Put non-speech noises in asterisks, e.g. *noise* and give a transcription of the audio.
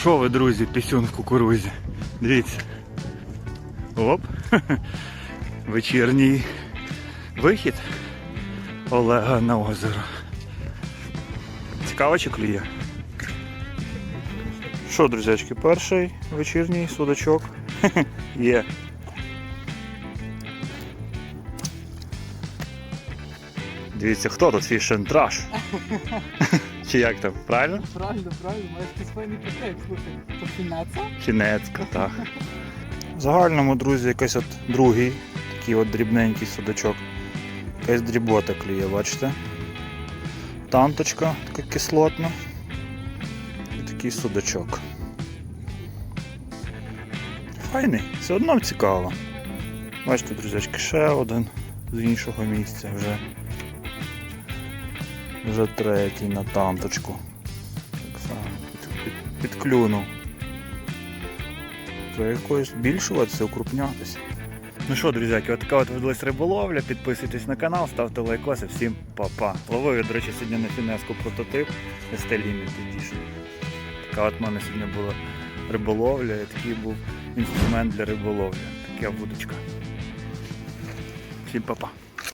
Що ви, друзі, пісюн в кукурузі? Дивіться. Оп. *laughs* Вечірній вихід Олега на озеро. Цікаво чи клює? Що, друзячки, перший вечірній судачок *laughs* є. Дивіться, хто тут фішентраж? *laughs* Чи як там? Правильно? Правильно, правильно, маєш файний пакет, слухай. То фінеца? Фінецька, так. В загальному, друзі, якийсь от другий, такий от дрібненький судачок. Якась дрібота клює, бачите? Танточка така кислотна. І такий судачок. Файний, все одно цікаво. Бачите, друзячки, ще один з іншого місця вже. Вже третій на танточку. Так само під, під, підклюнув. Треба якось збільшуватися, укрупнятися. Ну що, друзяки, от така от видалась риболовля. Підписуйтесь на канал, ставте лайкоси. Всім па-па. Ловив до речі, сьогодні на фінеску прототип ST Limited Така от в мене сьогодні була риболовля, і такий був інструмент для риболовлі. Така вудочка. Всім па-па.